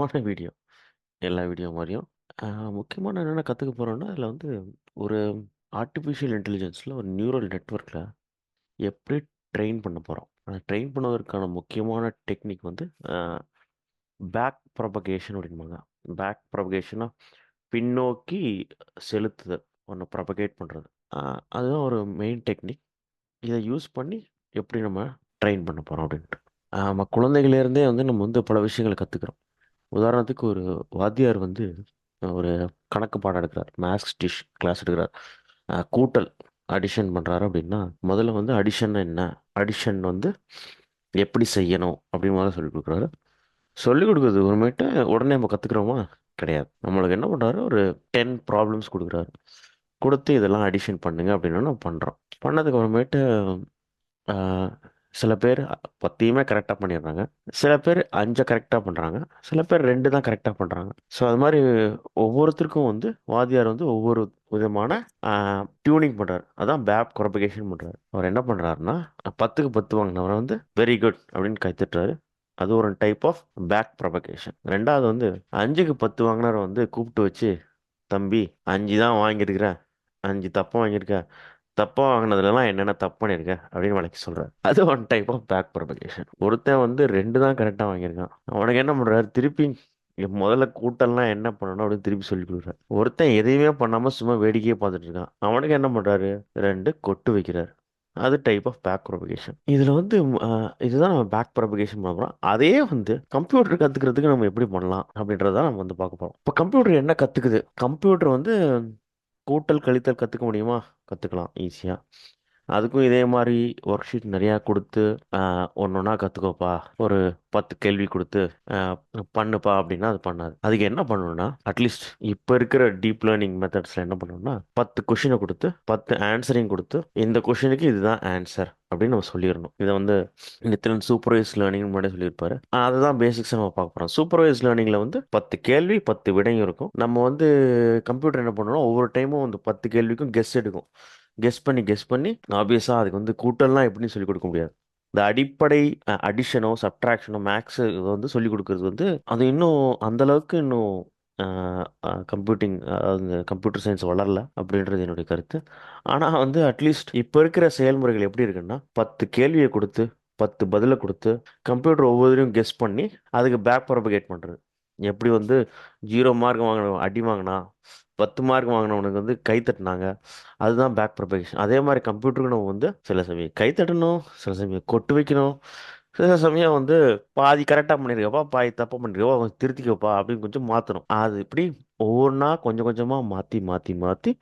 முக்கியமான வீடியோ. எல்லா வீடியோ மாதிரியும் முக்கியமான என்னென்ன கற்றுக்க போகிறோன்னா அதில் வந்து ஒரு ஆர்டிஃபிஷியல் இன்டெலிஜென்ஸில் ஒரு நியூரல் நெட்ஒர்க்கில் எப்படி ட்ரெயின் பண்ண போகிறோம் அத ட்ரெயின் பண்ணுவதற்கான முக்கியமான டெக்னிக் வந்து பேக் ப்ரொபகேஷன் அப்படிம்பாங்க. பேக் ப்ரொபகேஷனாக பின்னோக்கி செலுத்துதல். ஒன்று ப்ரொபகேட் பண்ணுறது அதுதான் ஒரு மெயின் டெக்னிக். இதை யூஸ் பண்ணி எப்படி நம்ம ட்ரெயின் பண்ண போகிறோம் அப்படின்ட்டு. நம்ம குழந்தைகள்லேருந்தே வந்து நம்ம வந்து பல விஷயங்கள கற்றுக்குறோம் உதாரணத்துக்கு ஒரு வாத்தியார் வந்து ஒரு கணக்கு பாடம் எடுக்கிறார். மேக்ஸ் டிஷ் கிளாஸ் எடுக்கிறார். கூட்டல், அடிஷன் பண்ணுறாரு அப்படின்னா, முதல்ல வந்து அடிஷன் என்ன? அடிஷன் வந்து எப்படி செய்யணும்? அப்படின்னு மாதிரி சொல்லிக் கொடுக்குறாரு சொல்லிக் கொடுக்குறது அப்புறமேட்டு உடனே நம்ம கற்றுக்குறோமா கிடையாது. நம்மளுக்கு என்ன பண்ணுறாரு ஒரு 10 ப்ராப்ளம்ஸ் கொடுக்குறாரு கொடுத்து இதெல்லாம் அடிஷன் பண்ணுங்க அப்படின்னா நம்ம பண்ணுறோம் பண்ணதுக்கு அப்புறமேட்டு சில பேர் பத்தையுமே கரெக்டாக பண்ணிடுறாங்க. சில பேர் அஞ்சை கரெக்டாக பண்ணுறாங்க சில பேர் ரெண்டு தான் கரெக்டாக பண்ணுறாங்க ஸோ அது மாதிரி ஒவ்வொருத்தருக்கும் வந்து வாத்தியார் வந்து ஒவ்வொரு விதமான டியூனிங் பண்ணுறாரு அதான் பேக் குரபிகேஷன் பண்ணுறாரு அவர் என்ன பண்ணுறாருன்னா பத்துக்கு பத்து வாங்கினவரை வந்து வெரி குட் அப்படின்னு கை அது ஒரு டைப் ஆஃப் பேக் ப்ரொபகேஷன். ரெண்டாவது வந்து அஞ்சுக்கு பத்து வாங்கினவரை வந்து கூப்பிட்டு வச்சு, "தம்பி அஞ்சு தான் வாங்கியிருக்கிறேன் அஞ்சு தப்பாக வாங்கியிருக்க. தப்பாக வாங்கினதுலலாம் என்னென்ன தப்பு பண்ணியிருக்க?" அப்படின்னு வழக்கு சொல்கிறார் அது one type of back propagation. ஒருத்தன் வந்து ரெண்டு தான் கரெக்டாக வாங்கியிருக்கான். அவனுக்கு என்ன பண்ணுறாரு திருப்பி முதல்ல கூட்டம்லாம் என்ன பண்ணணும் அப்படின்னு திருப்பி சொல்லிக் கொடுக்குறாரு ஒருத்தன் எதையுமே பண்ணாமல் சும்மா வேடிக்கையே பார்த்துட்டு இருக்கான். அவனுக்கு என்ன பண்ணுறாரு ரெண்டு கொட்டு வைக்கிறார் அது டைப் ஆஃப் பேக் ப்ரொபகேஷன். இதில் வந்து இதுதான் நம்ம பேக் ப்ரொபகேஷன் பண்ண போகிறோம் அதே வந்து கம்ப்யூட்டர் கற்றுக்கிறதுக்கு நம்ம எப்படி பண்ணலாம் அப்படின்றத நம்ம வந்து பார்க்க போகிறோம் இப்போ கம்ப்யூட்டர் என்ன கற்றுக்குது கம்ப்யூட்டர் வந்து கூட்டல், கழித்தல் கற்றுக்க முடியுமா? கற்றுக்கலாம் ஈஸியாக அதுக்கும் இதே மாதிரி ஒர்க் ஷீட் நிறையா கொடுத்து ஒன்றா கற்றுக்கோப்பா ஒரு 10 கேள்வி கொடுத்து பண்ணுப்பா அப்படின்னா அது பண்ணாது. அதுக்கு என்ன பண்ணணும்னா, அட்லீஸ்ட் இப்போ இருக்கிற டீப் லேர்னிங் மெத்தட்ஸில் என்ன பண்ணணும்னா, பத்து கொஷினை கொடுத்து பத்து ஆன்சரையும் கொடுத்து இந்த கொஷினுக்கு இதுதான் ஆன்சர் அப்படின்னு நம்ம சொல்லிடணும் இதை வந்து நித்திரன் சூப்பர்வைஸ் லேர்னிங் முன்னாடியே சொல்லியிருப்பாரு. அதுதான் பேசிக்ஸ் நம்ம பார்க்க போகிறோம் சூப்பர்வைஸ் லேர்னிங்கில் வந்து 10 கேள்வி, 10 விடையும் இருக்கும். நம்ம வந்து கம்ப்யூட்டர் என்ன பண்ணணும் ஒவ்வொரு டைமும் வந்து பத்து கேள்விக்கும் கெஸ் எடுக்கும். கெஸ் பண்ணி, கெஸ் பண்ணி ஆப்வியஸாக அதுக்கு வந்து கூட்டல்லாம் எப்படின்னு சொல்லிக் கொடுக்க முடியாது. இந்த அடிப்படை அடிஷனோ, சப்ட்ராக்ஷனோ, மேக்ஸ் இதை வந்து சொல்லிக் கொடுக்கறது வந்து, அது இன்னும் அந்த அளவுக்கு இன்னும் கம்ப்யூட்டிங் அதாவது கம்ப்யூட்டர் சயின்ஸ் வளரல அப்படின்றது என்னுடைய கருத்து. ஆனால் வந்து அட்லீஸ்ட் இப்போ இருக்கிற செயல்முறைகள் எப்படி இருக்குன்னா, பத்து கேள்வியை கொடுத்து பத்து பதிலை கொடுத்து கம்ப்யூட்டர் ஒவ்வொருத்தரையும் கெஸ் பண்ணி, அதுக்கு பேக் ப்ரொபகேட் பண்ணுறது எப்படி வந்து ஜீரோ மார்க் வாங்கினவன் அடி வாங்கினா பத்து மார்க் வாங்கினவனுக்கு வந்து கை தட்டினாங்க அதுதான் பேக் ப்ரொபகேஷன். அதே மாதிரி கம்ப்யூட்டருக்கு நம்ம வந்து சில சமயம் கை தட்டணும், சில சமயம் கொட்டு வைக்கணும். சில சமயம் வந்து பாதி கரெக்டாக பண்ணியிருக்கப்பா, பாதி தப்பாக பண்ணியிருக்கப்பா, கொஞ்சம் திருத்திக்கப்பா அப்படின்னு கொஞ்சம் மாற்றணும் அது இப்படி ஒவ்வொன்றா கொஞ்சம் கொஞ்சமாக மாற்றி மாற்றி மாற்றி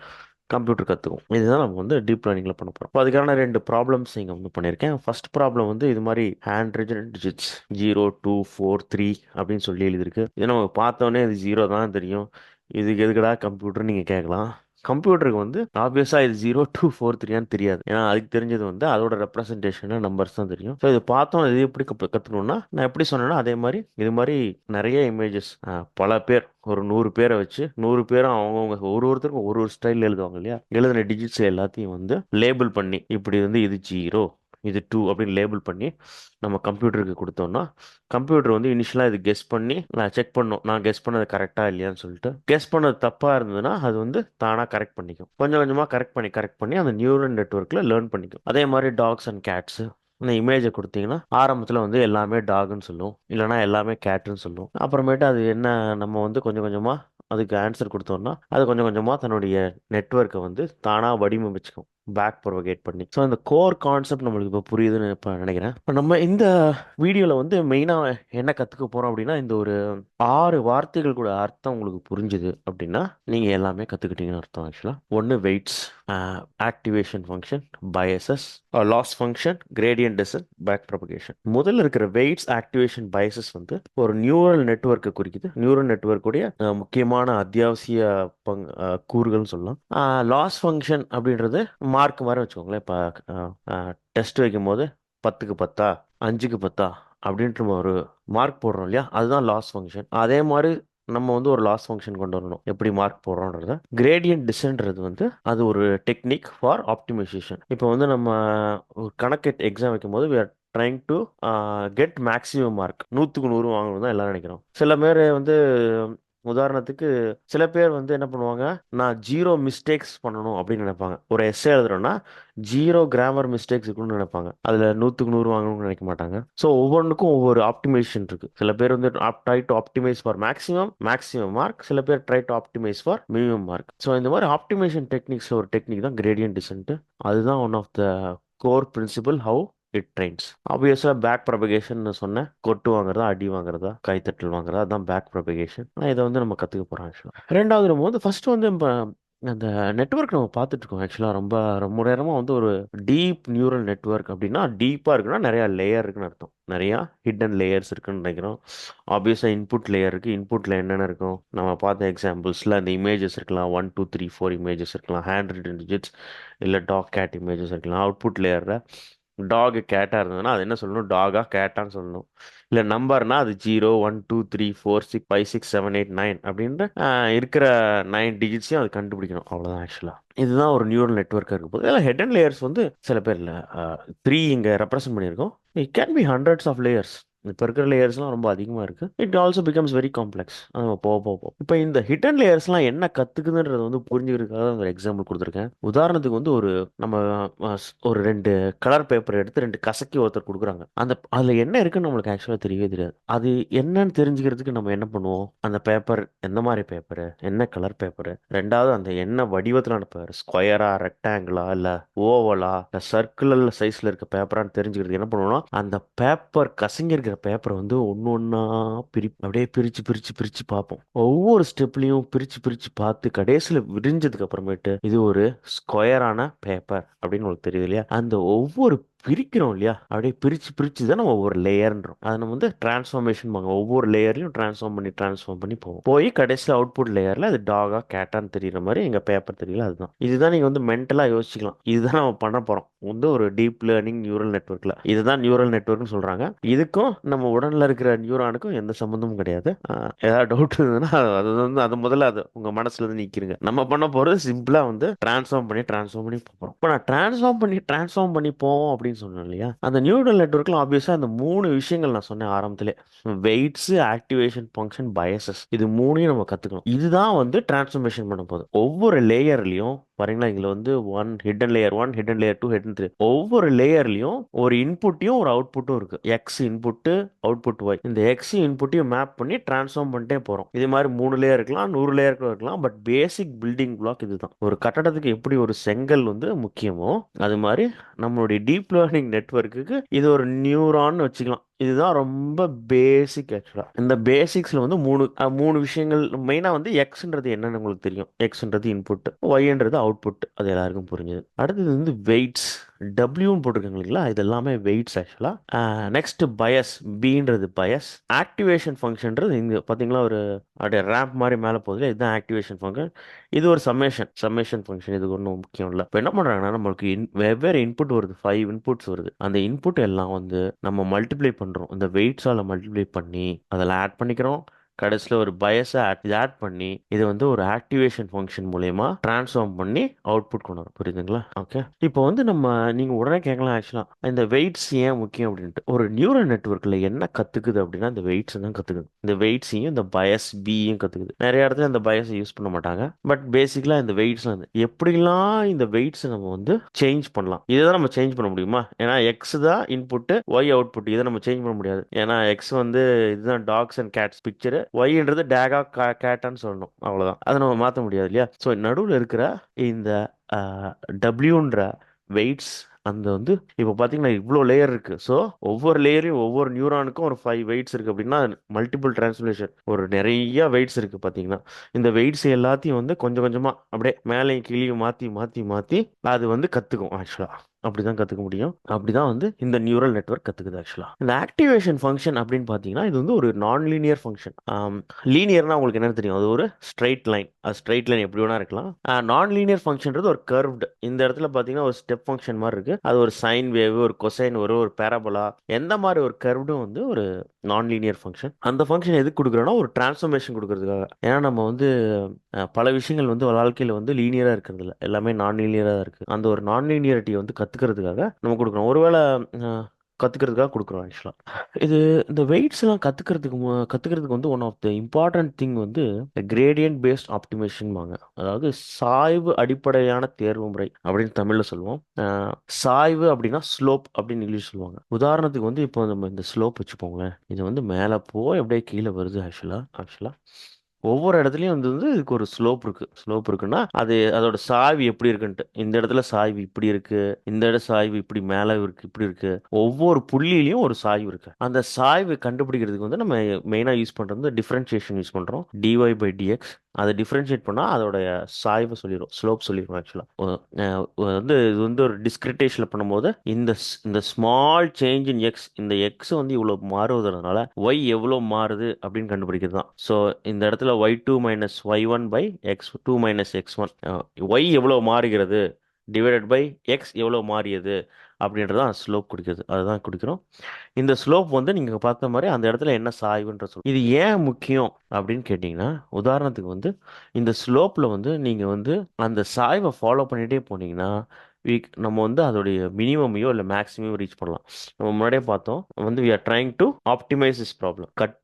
கம்ப்யூட்டர் கற்றுக்கும் இதுதான் நம்ம வந்து டீப் லேர்னிங்கில் பண்ண போகிறோம் இப்போ அதுக்கான ரெண்டு ப்ராப்ளம்ஸ் இங்கே வந்து பண்ணியிருக்கேன். ஃபர்ஸ்ட் ப்ராப்ளம் வந்து இது மாதிரி ஹேண்ட் ரிஜன் டிஜிட்ஸ் 0, 2, 4, 3 அப்படின்னு சொல்லி எழுதியிருக்கு. இது நம்ம பார்த்தோன்னே இது ஜீரோ தான் தெரியும். இதுக்கு எதுக்குடா கம்ப்யூட்டர் நீங்கள் கேட்கலாம். கம்ப்யூட்டருக்கு வந்து ஆப்வியஸாக இது 0, 2, 4, 3யான்னு தெரியாது. ஏன்னா அதுக்கு தெரிஞ்சது வந்து அதோட ரெப்ரஸன்டேஷனாக நம்பர்ஸ் தான் தெரியும். ஸோ இது பார்த்தோம் இது எப்படி கற்றுக்கணும்னா நான் எப்படி சொன்னேன்னா அதே மாதிரி இது மாதிரி நிறைய இமேஜஸ் பல பேர் ஒரு நூறு பேரை வச்சு நூறு பேரும் அவங்கவுங்க ஒரு ஒருத்தருக்கும் ஒரு ஒரு ஸ்டைலில் எழுதுவாங்க இல்லையா? எழுதின டிஜிட்ஸ் எல்லாத்தையும் வந்து லேபிள் பண்ணி, இப்படி வந்து இது ஜீரோ இது டூ அப்படின்னு லேபிள் பண்ணி நம்ம கம்ப்யூட்டருக்கு கொடுத்தோன்னா கம்ப்யூட்டர் வந்து இனிஷியலாக இது கெஸ் பண்ணி நான் செக் பண்ணோம் நான் கெஸ் பண்ணது கரெக்டாக இல்லையான்னு சொல்லிட்டு. கெஸ் பண்ணது தப்பாக இருந்ததுன்னா, அது வந்து தானாக கரெக்ட் பண்ணிக்கும். கொஞ்சம் கொஞ்சமாக கரெக்ட் பண்ணி, கரெக்ட் பண்ணி அந்த நியூரல் நெட்ஒர்க்கில் லேர்ன் பண்ணிக்கும். அதே மாதிரி டாக்ஸ் அண்ட் கேட்ஸு இந்த இமேஜை கொடுத்தீங்கன்னா ஆரம்பத்தில் வந்து எல்லாமே டாக்னு சொல்லும். இல்லைனா எல்லாமே கேட்டுன்னு சொல்லும். அப்புறமேட்டு அது என்ன நம்ம வந்து கொஞ்சம் கொஞ்சமாக அதுக்கு ஆன்சர் கொடுத்தோம்னா அது கொஞ்சம் கொஞ்சமாக தன்னுடைய நெட்ஒர்க்கை வந்து தானாக வடிவமைச்சுக்கும். பேக் ப்ரொவகேட் பண்ணி. ஸோ அந்த கோர் கான்செப்ட் நம்மளுக்கு இப்போ புரியுதுன்னு இப்போ நினைக்கிறேன் இப்போ நம்ம இந்த வீடியோவில் வந்து மெயினாக என்ன கற்றுக்க போகிறோம் அப்படின்னா, இந்த ஒரு ஆறு வார்த்தைகள் கூட அர்த்தம் உங்களுக்கு புரிஞ்சுது அப்படின்னா, நீங்கள் எல்லாமே கற்றுக்கிட்டீங்கன்னு அர்த்தம் ஆக்சுவலாக ஒன்று weights, activation function biases loss function gradient descent back propagation. முதல்ல இருக்கிற வெயிட்ஸ், ஆக்டிவேஷன், பயசஸ் வந்து ஒரு நியூரல் நெட்ஒர்க்கை குறிக்குது. நியூரல் நெட்ஒர்க்குடைய முக்கியமான அத்தியாவசிய பங் கூறுகள்னு சொல்லலாம். லாஸ் ஃபங்க்ஷன் அப்படின்றது மார்க் மாதிரி வச்சுக்கோங்களேன். இப்போ டெஸ்ட் வைக்கும்போது பத்துக்கு பத்தா அஞ்சுக்கு பத்தா அப்படின்ற ஒரு மார்க் போடுறோம் இல்லையா? அதுதான் லாஸ் ஃபங்க்ஷன் அதே மாதிரி நம்ம வந்து ஒரு லாஸ் ஃபங்க்ஷன் கொண்டு வரணும். எப்படி மார்க் போடுறோன்றத. கிரேடியன்ட் டிசன்றது வந்து அது ஒரு டெக்னிக் ஃபார் ஆப்டிமைசேஷன். இப்போ வந்து நம்ம ஒரு கணக்கு எக்ஸாம் வைக்கும்போது we are trying to get maximum mark நூற்றுக்கு நூறு வாங்கணும் தான் எல்லாரும் நினைக்கிறோம் சில பேர் வந்து உதாரணத்துக்கு சில பேர் வந்து என்ன பண்ணுவாங்க நான் ஜீரோ மிஸ்டேக்ஸ் பண்ணணும் அப்படின்னு நினைப்பாங்க. ஒரு எஸ்ஏ எழுதுறோம்னா ஜீரோ கிராமர் மிஸ்டேக்ஸ் இருக்குன்னு நினைப்பாங்க. அதில் நூற்றுக்கு நூறு வாங்கணும்னு நினைக்க மாட்டாங்க. ஸோ ஒவ்வொன்றுக்கும் ஒவ்வொரு ஆப்டிமேஷன் இருக்கு. சில பேர் வந்து try to optimise for maximum maximum mark சில பேர் try to optimise for minimum mark so இந்த மாதிரி ஆப்டிமேஷன் டெக்னிக்ஸ் ஒரு டெக்னிக் தான் கிரேடியன் டிசன்ட் அதுதான் one of the core principle how it trains ஆப்வியஸாக பேக் ப்ரொபகேஷன் சொன்னேன். கொட்டு வாங்குறதா அடி வாங்குறதா கைத்தட்டல் வாங்குறதா அதான் பேக் ப்ரொபகேஷன் ஆனால் இதை வந்து நம்ம கற்றுக்க போகிறோம் ஆக்சுவலாக ரெண்டாவது நம்ம வந்து ஃபஸ்ட்டு வந்து இப்போ அந்த நெட்ஒர்க் நம்ம பார்த்துட்டு இருக்கோம் ஆக்சுவலாக ரொம்ப ரொம்ப நேரமாக வந்து ஒரு டீப் நியூரல் நெட்ஒர்க் அப்படின்னா டீப்பாக இருக்குன்னா நிறையா லேயர் இருக்குன்னு அர்த்தம். நிறையா ஹிடன் லேயர்ஸ் இருக்குன்னு நினைக்கிறோம். ஆப்வியஸாக இன்புட் லேயர் இருக்குது இன்புட்டில் என்னென்ன இருக்கும்? நம்ம பார்த்த எக்ஸாம்பிள்ஸில் அந்த இமேஜஸ் இருக்கலாம். One two three four images இருக்கலாம். ஹேண்ட் ரிட்டன் டிஜிட்ஸ் இல்லை டாக் கேட் இமேஜஸ் இருக்கலாம். அவுட்புட் லேயரில் டாக் கேட்டாக இருந்ததுன்னா அது என்ன சொல்லணும்? டாகா கேட்டான்னு சொல்லணும். இல்லை நம்பர்னா அது zero one two three four six five six seven eight nine அப்படின்ற இருக்கிற நைன் டிஜிட்ஸையும் அது கண்டுபிடிக்கணும். அவ்வளோதான் ஆக்சுவலாக இதுதான் ஒரு நியூரல் நெட்ஒர்க்காக இருக்கும் போது. இல்லை ஹெட் அண்ட் லேயர்ஸ் வந்து சில பேர் இல்லை த்ரீ இங்கே ரெப்ரசென்ட் பண்ணியிருக்கோம். It can be hundreds of layers இப்போ இருக்கிற லேயர்ஸ்லாம் ரொம்ப அதிகமாக இருக்குது it also becomes very complex அது நம்ம போக போக இப்போ இந்த ஹிட்டன் லேயர்ஸ்லாம் என்ன கற்றுக்குதுன்றது வந்து புரிஞ்சுக்கிறதுக்காக ஒரு எக்ஸாம்பிள் கொடுத்துருக்கேன். உதாரணத்துக்கு வந்து ஒரு நம்ம ஒரு ரெண்டு கலர் பேப்பர் எடுத்து ரெண்டு கசக்கி ஒருத்தர் கொடுக்குறாங்க. அந்த அதில் என்ன இருக்குன்னு நம்மளுக்கு ஆக்சுவலாக தெரியவே தெரியாது. அது என்னன்னு தெரிஞ்சுக்கிறதுக்கு நம்ம என்ன பண்ணுவோம்? அந்த பேப்பர் எந்த மாதிரி பேப்பரு என்ன கலர் பேப்பரு ரெண்டாவது அந்த என்ன வடிவத்திலான பேப்பர் ஸ்கொயரா ரெக்டாங்கிளா இல்லை ஓவலா இல்லை சர்க்குலர் சைஸில் இருக்க பேப்பரான்னு தெரிஞ்சுக்கிறதுக்கு என்ன பண்ணுவோம்னா அந்த பேப்பர் கசங்கிருக்க இருக்கிற பேப்பரை வந்து ஒன்று ஒன்றா பிரி அப்படியே பிரித்து பிரித்து பிரித்து பார்ப்போம். ஒவ்வொரு ஸ்டெப்லையும் பிரித்து பிரித்து பார்த்து கடைசியில் விரிஞ்சதுக்கு அப்புறமேட்டு இது ஒரு ஸ்கொயரான பேப்பர் அப்படின்னு உங்களுக்கு தெரியுது இல்லையா? அந்த ஒவ்வொரு பிரிக்கிறோம் இல்லையா? அப்படியே பிரித்து பிரித்து தான் நம்ம ஒவ்வொரு லேயர்ன்றோம். அதை நம்ம வந்து டிரான்ஸ்ஃபார்மேஷன் பண்ணுவோம். ஒவ்வொரு லேயர்லையும் ட்ரான்ஸ்ஃபார்ம் பண்ணி ட்ரான்ஸ்ஃபார்ம் பண்ணி போவோம். போய் கடைசியில் அவுட்புட் லேயரில் அது டாகா கேட்டான்னு தெரியுற மாதிரி எங்கள் பேப்பர் தெரியல அதுதான். இதுதான் நீங்கள் வந்து மென்டலாக யோசிக்கலாம் இதுதான் நம்ம பண்ண போகிறோம் வந்து ஒரு டீப் லேர்னிங் நியூரல் நெட்ஒர்க்கில் இதுதான் நியூரல் நெட்ஒர்க்னு சொல்கிறாங்க இதுக்கும் நம்ம உடலில் இருக்கிற நியூரானுக்கும் எந்த சம்மந்தமும் கிடையாது. ஏதாவது டவுட் இருந்ததுன்னா அது வந்து அது முதல்ல அது உங்கள் மனசில் இருந்து நிற்கிறீங்க நம்ம பண்ண போகிறது சிம்பிளாக வந்து ட்ரான்ஸ்ஃபார்ம் பண்ணி ட்ரான்ஸ்ஃபார்ம் பண்ணி போகிறோம் இப்போ நான் ட்ரான்ஸ்ஃபார்ம் பண்ணி ட்ரான்ஸ்ஃபார்ம் பண்ணி போவோம் அப்படின்னு சொன்னேன் இல்லையா? அந்த நியூரல் நெட்ஒர்க்கில் ஆப்வியஸாக அந்த மூணு விஷயங்கள் நான் சொன்னேன் ஆரம்பத்திலே. வெயிட்ஸ் ஆக்டிவேஷன் ஃபங்க்ஷன் பயசஸ் இது மூணையும் நம்ம கற்றுக்கணும் இதுதான் வந்து டிரான்ஸ்ஃபர்மேஷன் பண்ண போகுது. ஒவ்வொரு லேயர்லையும் பாருங்களா இதில் வந்து one hidden layer one hidden layer two hidden three ஒவ்வொரு லேயர்லையும் ஒரு இன்புட்டையும் ஒரு அவுட்புட்டும் இருக்கு. எக்ஸ் இன்புட்டு அவுட்புட் ஒய் இந்த எக்ஸ் இன்புட்டையும் மேப் பண்ணி டிரான்ஸ்ஃபார்ம் பண்ணிட்டே போகிறோம் இது மாதிரி மூணு லேயர் இருக்கலாம் நூறு லேயர் இருக்கலாம் பட் பேசிக் பில்டிங் பிளாக் இதுதான். ஒரு கட்டடத்துக்கு எப்படி ஒரு செங்கல் வந்து முக்கியமோ அது மாதிரி நம்மளுடைய டீப் லேர்னிங் நெட்ஒர்க்குக்கு இது ஒரு நியூரான்னு வச்சுக்கலாம். இதுதான் ரொம்ப பேசிக் ஆக்சுவலாக இந்த பேசிக்ஸில் வந்து மூணு மூணு விஷயங்கள் மெயினாக வந்து எக்ஸ்ன்றது என்னன்னு உங்களுக்கு தெரியும். எக்ஸ்ன்றது இன்புட் ஒய்ன்றது அவுட்புட் அது எல்லாருக்கும் புரிஞ்சுது. அடுத்தது வந்து வெயிட்ஸ் டபிள்யூன்னு போட்டிருக்காங்க இல்லைங்களா? இது எல்லாமே வெயிட்ஸ் ஆக்சுவலாக நெக்ஸ்ட் பயஸ் பின்றது பயஸ் ஆக்டிவேஷன் ஃபங்க்ஷன்றது இங்கே பார்த்தீங்களா ஒரு அப்படியே ரேம்ப் மாதிரி மேலே போகுது இதுதான் ஆக்டிவேஷன் ஃபங்க்ஷன் இது ஒரு சம்மேஷன் சம்மேஷன் ஃபங்க்ஷன் இது ஒன்றும் முக்கியம் இல்லை. இப்போ என்ன பண்ணுறாங்கன்னா நம்மளுக்கு இன் வெவ்வேறு இன்புட் வருது. ஃபைவ் இன்புட்ஸ் வருது. அந்த இன்புட் எல்லாம் வந்து நம்ம மல்டிப்ளை பண்ணுறோம் இந்த வெயிட்ஸால் மல்டிப்ளை பண்ணி அதில் ஆட் பண்ணிக்கிறோம். கடைசியில் ஒரு பயஸை ஆட் பண்ணி இது வந்து ஒரு ஆக்டிவேஷன் ஃபங்க்ஷன் மூலயமா ட்ரான்ஸ்ஃபார்ம் பண்ணி அவுட்புட் கொண்டு வரும். புரியுதுங்களா? ஓகே இப்போ வந்து நம்ம நீங்கள் உடனே கேட்கலாம் ஆக்சுவலாக இந்த வெயிட்ஸ் ஏன் முக்கியம் அப்படின்ட்டு. ஒரு நியூரல் நெட்ஒர்க்கில் என்ன கற்றுக்குது அப்படின்னா இந்த வெயிட்ஸ் தான் கற்றுக்குது இந்த வெயிட்ஸையும் இந்த பயஸ் பியும் கற்றுக்குது நிறைய இடத்துல இந்த பயஸை யூஸ் பண்ண மாட்டாங்க. பட் பேசிக்கலாக இந்த வெயிட்ஸ்லாம் வந்து எப்படிலாம் இந்த வெயிட்ஸை நம்ம வந்து சேஞ்ச் பண்ணலாம்? இதை தான் நம்ம சேஞ்ச் பண்ண முடியுமா? ஏன்னா எக்ஸ் தான் இன்புட்டு ஒய் அவுட்புட் இதை நம்ம சேஞ்ச் பண்ண முடியாது. ஏன்னா எக்ஸ் வந்து இதுதான் டாக்ஸ் அண்ட் கேட்ஸ் பிக்சரு ஒய்ன்றது டேகா கேட்டான்னு சொல்லணும். அவ்வளோதான் அதை நம்ம மாற்ற முடியாது இல்லையா? ஸோ நடுவில் இருக்கிற இந்த டபிள்யூன்ற வெயிட்ஸ் அந்த வந்து இப்போ பார்த்தீங்கன்னா இவ்வளோ லேயர் இருக்கு. ஸோ ஒவ்வொரு லேயரையும் ஒவ்வொரு நியூரானுக்கும் ஒரு ஃபைவ் வெயிட்ஸ் இருக்கு அப்படின்னா மல்டிபிள் டிரான்ஸ்லேஷன் ஒரு நிறைய வெயிட்ஸ் இருக்கு பார்த்தீங்கன்னா இந்த வெயிட்ஸ் எல்லாத்தையும் வந்து கொஞ்சம் கொஞ்சமாக அப்படியே மேலேயும் கீழேயும் மாற்றி மாற்றி மாற்றி அது வந்து கற்றுக்கும் ஆக்சுவலாக அப்படிதான் கற்றுக்க முடியும். அப்படிதான் வந்து இந்த நியூரல் நெட்ஒர்க் கற்றுக்குது ஆக்சுவலாக இந்த ஆக்டிவேஷன் ஃபங்க்ஷன் அப்படின்னு பார்த்தீங்கன்னா இது வந்து ஒரு நான் லீனியர் ஃபங்க்ஷன் லீனியர்னா உங்களுக்கு என்ன தெரியும்? அது ஒரு ஸ்ட்ரைட் லைன் அது ஸ்ட்ரைட் லைன் எப்படி வேணா இருக்கலாம். நான் லீனியர் ஃபங்க்ஷன்றது ஒரு கர்வ்டு இந்த இடத்துல பார்த்தீங்கன்னா ஒரு ஸ்டெப் ஃபங்க்ஷன் மாதிரி இருக்கு. அது ஒரு சைன் வேவ் ஒரு கொசைன் ஒரு ஒரு பேரபலா எந்த மாதிரி ஒரு கர்வ்டும் வந்து ஒரு நான் லீனியர் ஃபங்க்ஷன் அந்த ஃபங்க்ஷன் எதுக்கு கொடுக்குறோன்னா ஒரு டிரான்ஸ்ஃபர்மேஷன் கொடுக்கறதுக்காக. ஏன்னா நம்ம வந்து பல விஷயங்கள் வந்து வாழ்க்கையில் வந்து லீனியராக இருக்கிறது இல்லை எல்லாமே நான் லீனியராக தான் இருக்குது அந்த ஒரு நான் லீனியரிட்டி வந்து கற்றுக்கிறதுக்காக நம்ம கொடுக்குறோம் ஒருவேளை கற்றுக்கிறதுக்காக கொடுக்குறோம் ஆக்சுவலாக இது இந்த வெயிட்ஸ்லாம் கற்றுக்கிறதுக்கு கற்றுக்கிறதுக்கு வந்து one of the important thing வந்து கிரேடியன்ட் பேஸ்ட் ஆப்டிமேஷன்பாங்க அதாவது சாய்வு அடிப்படையான தேர்வு முறை அப்படின்னு தமிழில் சொல்லுவோம். சாய்வு அப்படின்னா ஸ்லோப் அப்படின்னு இங்கிலீஷ் சொல்லுவாங்க. உதாரணத்துக்கு வந்து இப்போ நம்ம இந்த ஸ்லோப் வச்சுப்போங்களேன் இது வந்து மேலே போய் அப்படியே கீழே வருது ஆக்சுவலாக ஆக்சுவலாக ஒவ்வொரு இடத்துலையும் வந்து வந்து இதுக்கு ஒரு ஸ்லோப் இருக்கு. ஸ்லோப் இருக்குன்னா அது அதோட சாய்வு எப்படி இருக்குன்ட்டு. இந்த இடத்துல சாய்வு இப்படி இருக்கு. இந்த இட சாய்வு இப்படி மேலே இருக்கு இப்படி இருக்கு. ஒவ்வொரு புள்ளியிலையும் ஒரு சாய்வு இருக்கு. அந்த சாய்வு கண்டுபிடிக்கிறதுக்கு வந்து நம்ம மெயினாக யூஸ் பண்ணுறது டிஃப்ரென்ஷியேஷன் யூஸ் பண்ணுறோம் டிஒய் பை டிஎக்ஸ் அதை டிஃப்ரென்ஷியேட் பண்ணால் அதோடைய சாய்வை சொல்லிடும் ஸ்லோப் சொல்லிடும் ஆக்சுவலாக வந்து இது வந்து ஒரு டிஸ்கிரிட்டேஷனில் பண்ணும்போது இந்த ஸ்- இந்த ஸ்மால் சேஞ்ச் இன் எக்ஸ் இந்த எக்ஸ் வந்து இவ்வளோ மாறுவதுனால ஒய் எவ்வளோ மாறுது அப்படின்னு கண்டுபிடிக்கிறது தான். ஸோ இந்த இடத்துல y two minus y one by x two minus x one y எவ்வளோ மாறுகிறது? டிவைடட் பை எக்ஸ் எவ்வளோ மாறியது? அப்படின்றது தான் ஸ்லோப் குடிக்கிறது அதுதான் குடிக்கிறோம். இந்த ஸ்லோப் வந்து நீங்கள் பார்த்த மாதிரி அந்த இடத்துல என்ன சாய்வுன்ற சொல் இது ஏன் முக்கியம் அப்படின்னு கேட்டிங்கன்னா உதாரணத்துக்கு வந்து இந்த ஸ்லோப்பில் வந்து நீங்கள் வந்து அந்த சாய்வை ஃபாலோ பண்ணிகிட்டே போனீங்கன்னா வீக் நம்ம வந்து அதோடைய மினிமமையோ இல்லை மேக்ஸிமம் ரீச் பண்ணலாம். நம்ம முன்னாடியே பார்த்தோம் வந்து we are trying to optimise is problem cut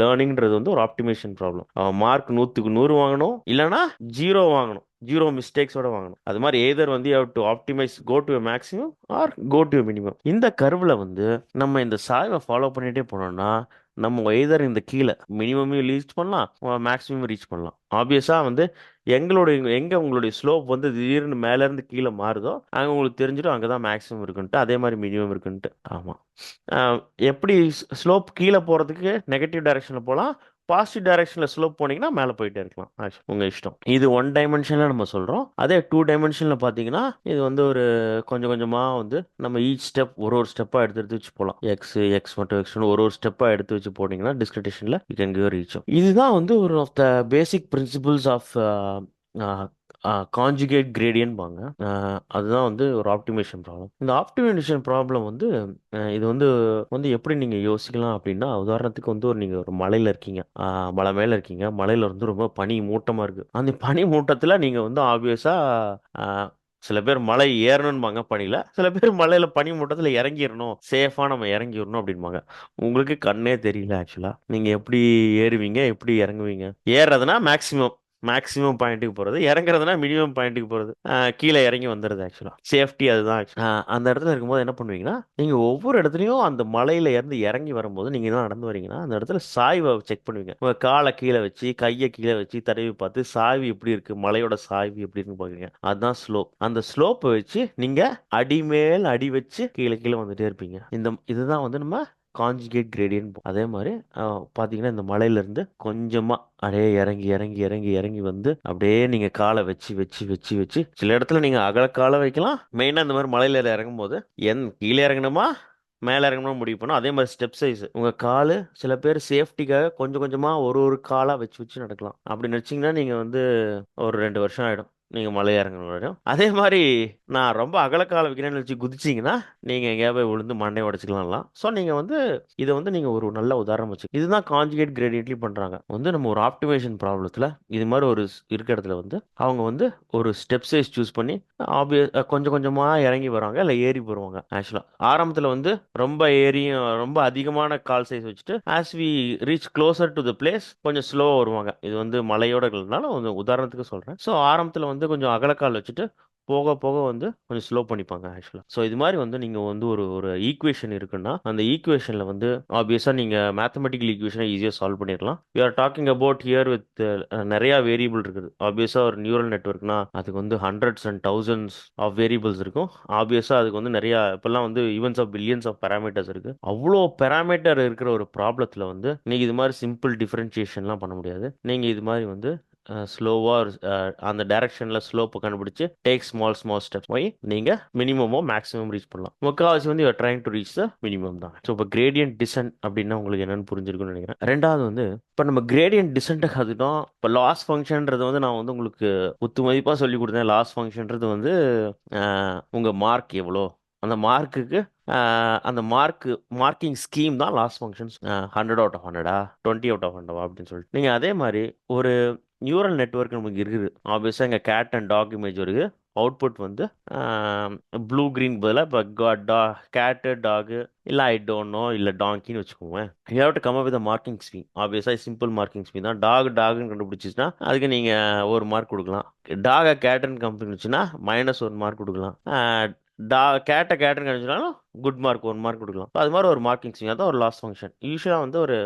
லேர்னிங்கிறது வந்து ஒரு ஆப்டிமேஷன் ப்ராப்ளம் மார்க் நூற்றுக்கு நூறு வாங்கணும் இல்லைனா ஜீரோ வாங்கணும். ஜீரோ மிஸ்டேக்ஸோட வாங்கணும். அது மாதிரி எய்தர் வந்து how to optimise go to maximum or go to minimum இந்த கர்வில் வந்து நம்ம இந்த சாய்வை ஃபாலோ பண்ணிகிட்டே போனோம்னா நம்ம எய்தர் இந்த கீழே மினிமமும் ரீச் பண்ணலாம் மேக்ஸிமம் ரீச் பண்ணலாம். ஆப்வியஸாக வந்து எங்களுடைய எங்கே உங்களுடைய ஸ்லோப் வந்து திடீர்னு மேலேருந்து கீழே மாறுதோ அங்கே உங்களுக்கு தெரிஞ்சிடும் அங்கே தான் மேக்ஸிமம் இருக்குன்ட்டு அதே மாதிரி மினிமம் இருக்குன்ட்டு. ஆமாம் எப்படி ஸ்லோப் கீழே போகிறதுக்கு நெகட்டிவ் டைரக்ஷனில் போகலாம் பாசிட்டிவ் டைரக்ஷனில் ஸ்லோப் போனீங்கன்னா மேலே போயிட்டே இருக்கலாம். ஆக்சுவலி உங்கள் இஷ்டம். இது ஒன் டைமென்ஷனில் நம்ம சொல்கிறோம் அதே டூ டைமென்ஷனில் பார்த்தீங்கன்னா இது வந்து ஒரு கொஞ்சம் கொஞ்சமாக வந்து நம்ம ஈச் ஸ்டெப் ஒரு ஒரு ஸ்டெப்பாக எடுத்து எடுத்து வச்சு போகலாம் எக்ஸ் எக்ஸ் மட்டும் எக்ஸ் ஒரு ஒரு ஸ்டெப்பாக எடுத்து வச்சு போனீங்கன்னா டிஸ்கிரிட்டேஷனில் யூ கேன் கிவ் ரீச் இதுதான் வந்து ஒரு of the basic principles of conjugate கிரேடியன்பாங்க அதுதான் வந்து ஒரு ஆப்டிமேஷன் ப்ராப்ளம் இந்த ஆப்டிமேஷன் ப்ராப்ளம் வந்து இது வந்து வந்து எப்படி நீங்கள் யோசிக்கலாம் அப்படின்னா உதாரணத்துக்கு வந்து ஒரு நீங்கள் ஒரு மலையில் இருக்கீங்க. மலை மேலே இருக்கீங்க. மலையில் வந்து ரொம்ப பனி மூட்டமாக இருக்குது அந்த பனி மூட்டத்தில் நீங்கள் வந்து ஆப்வியஸாக சில பேர் மலை ஏறணும்பாங்க பனியில். சில பேர் மலையில் பனி மூட்டத்தில் இறங்கிடணும் சேஃபாக நம்ம இறங்கிடணும் அப்படின்பாங்க உங்களுக்கு கண்ணே தெரியல ஆக்சுவலாக நீங்கள் எப்படி ஏறுவீங்க? எப்படி இறங்குவீங்க? ஏறதுனா மேக்ஸிமம் மேக்ஸிமம் பாயிண்ட்டுக்கு போகிறது இறங்குறதுனா மினிமம் பாயிண்ட்டுக்கு போகிறது கீழே இறங்கி வந்துடுது ஆக்சுவலாக சேஃப்டி அதுதான் அந்த இடத்துல இருக்கும்போது என்ன பண்ணுவீங்கன்னா நீங்கள் ஒவ்வொரு இடத்துலையும் அந்த மலையில இருந்து இறங்கி வரும்போது நீங்கள் தான் நடந்து வரீங்கன்னா அந்த இடத்துல சாய்வை செக் பண்ணுவீங்க. உங்கள் காலை கீழே வச்சு கையை கீழே வச்சு தடவி பார்த்து சாய்வு எப்படி இருக்குது மலையோட சாய்வு எப்படி இருக்குன்னு பார்க்குறீங்க. அதுதான் ஸ்லோப் அந்த ஸ்லோப்பை வச்சு நீங்கள் அடி மேல் அடி வச்சு கீழே கீழே வந்துட்டே இருப்பீங்க. இந்த இதுதான் வந்து நம்ம காஞ்சுகேட் கிரேடியன்ட் அதே மாதிரி பார்த்தீங்கன்னா இந்த மலையிலேருந்து கொஞ்சமாக அப்படியே இறங்கி இறங்கி இறங்கி இறங்கி வந்து அப்படியே நீங்கள் காலை வச்சு வச்சு வச்சு வச்சு சில இடத்துல நீங்கள் அகல காலை வைக்கலாம். மெயினாக இந்த மாதிரி மலையில் இறங்கும் போது என் கீழே இறங்கணுமா? மேலே இறங்கணும் முடிவு பண்ணோம் அதே மாதிரி ஸ்டெப் சைஸ் உங்கள் கால் சில பேர் சேஃப்டிக்காக கொஞ்சம் கொஞ்சமாக ஒரு ஒரு காலாக வச்சு வச்சு நடக்கலாம். அப்படி நினச்சிங்கன்னா நீங்கள் வந்து ஒரு ரெண்டு வருஷம் ஆகிடும் நீங்கள் மலை இறங்கணும் வரையும் அதே மாதிரி நான் ரொம்ப அகலக்கால வைக்கிறேன்னு வச்சு குதிச்சிங்கன்னா நீங்கள் எங்கேயா போய் விழுந்து மண்டையை உடச்சிக்கலாம்லாம். ஸோ நீங்கள் வந்து இதை வந்து நீங்கள் ஒரு நல்ல உதாரணம் வச்சு இதுதான் காஞ்சுகேட் கிரேடியன்ட்லி பண்ணுறாங்க வந்து நம்ம ஒரு ஆப்டிமேஷன் ப்ராப்ளத்தில் இது மாதிரி ஒரு இருக்கிற இருக்க இடத்துல வந்து அவங்க வந்து ஒரு ஸ்டெப் சைஸ் சூஸ் பண்ணி ஆப்வியஸ் கொஞ்சம் கொஞ்சமாக இறங்கி வருவாங்க இல்லை ஏறி போடுவாங்க ஆக்சுவலாக ஆரம்பத்தில் வந்து ரொம்ப ஏறியும் ரொம்ப அதிகமான கால் சைஸ் வச்சுட்டு as we reach closer to the place கொஞ்சம் ஸ்லோவாக வருவாங்க. இது வந்து மலையோட இருக்கிறதுனால வந்து உதாரணத்துக்கு சொல்கிறேன் ஸோ ஆரம்பத்தில் வந்து வந்து கொஞ்சம் அகலக்கால் வச்சுட்டு போக போக வந்து கொஞ்சம் ஸ்லோ பண்ணிப்பாங்க ஆக்சுவலாக ஸோ இது மாதிரி வந்து நீங்கள் வந்து ஒரு ஒரு ஈக்குவேஷன் இருக்குன்னா அந்த ஈக்குவேஷனில் வந்து ஆப்வியஸாக நீங்கள் மேத்தமெட்டிக்கல் ஈக்குவேஷனை ஈஸியாக சால்வ் பண்ணிடலாம் you are talking about here with நிறையா வேரியபிள் இருக்குது. ஆப்வியஸாக ஒரு நியூரல் நெட்ஒர்க்னா அதுக்கு வந்து hundreds and thousands of variables இருக்கும். ஆப்வியஸாக அதுக்கு வந்து நிறையா இப்போல்லாம் வந்து evens of billions of parameters இருக்குது அவ்வளோ பேராமீட்டர் இருக்கிற ஒரு ப்ராப்ளத்தில் வந்து நீங்கள் இது மாதிரி சிம்பிள் டிஃப்ரென்ஷியேஷன்லாம் பண்ண முடியாது. நீங்கள் இது மாதிரி வந்து ஸ்லோவாக அந்த டைரக்ஷனில் ஸ்லோப்பை கண்டுபிடிச்சி டேக் ஸ்மால் ஸ்மால் ஸ்டெப்ஸ் போய் நீங்கள் மினிமமோ மேக்ஸிமம் ரீச் பண்ணலாம். முக்கால்வாசி வந்து you are trying to reach the minimum தான். ஸோ இப்போ கிரேடியன்ட் டிசன்ட் அப்படின்னா உங்களுக்கு என்னென்னு புரிஞ்சிருக்குன்னு நினைக்கிறேன். ரெண்டாவது வந்து இப்போ நம்ம கிரேடியன்ட் டிசன்ட்டை கற்றுட்டோம் இப்போ லாஸ் ஃபங்க்ஷன்றது வந்து நான் வந்து உங்களுக்கு ஒத்து மதிப்பாக சொல்லி கொடுத்தேன். லாஸ் ஃபங்க்ஷன்றது வந்து உங்கள் மார்க் எவ்வளோ? அந்த மார்க்குக்கு அந்த மார்க் மார்க்கிங் ஸ்கீம் தான் loss functions hundred out of ஹண்ட்ரடா twenty out of ஹண்ட்ரடா அப்படின்னு சொல்லிட்டு. நீங்கள் அதே மாதிரி ஒரு நியூரல் நெட்வொர்க் நமக்கு இருக்குது. ஆப்வியஸாக இங்கே கேட் அண்ட் டாக் இமேஜ் வருது. அவுட்புட் வந்து ப்ளூ க்ரீன் பதிலாக இப்போ டா கேட்டு டாகு இல்லை ஐ டோன்ட் நோ இல்லை டாங்கின்னு வச்சுக்கோங்க you have to come up with marking scheme ஆப்வியஸாக சிம்பிள் மார்க்கிங் ஸ்கீம் தான். டாக் டாக்னு கண்டுபிடிச்சிச்சுன்னா அதுக்கு நீங்கள் ஒரு மார்க் கொடுக்கலாம். டாகை கேட்டன் கண்டுபிடிச்சுன்னா மைனஸ் ஒரு மார்க் கொடுக்கலாம். டா கேட்ட கேட்டுன்னு கிடைச்சாலும் குட் மார்க் ஒன் மார்க் கொடுக்கலாம். அது மாதிரி ஒரு மார்க்கிங் ஸ்கீம் அதான் ஒரு லாஸ் ஃபங்க்ஷன் யூஸ்வலாக வந்து ஒரு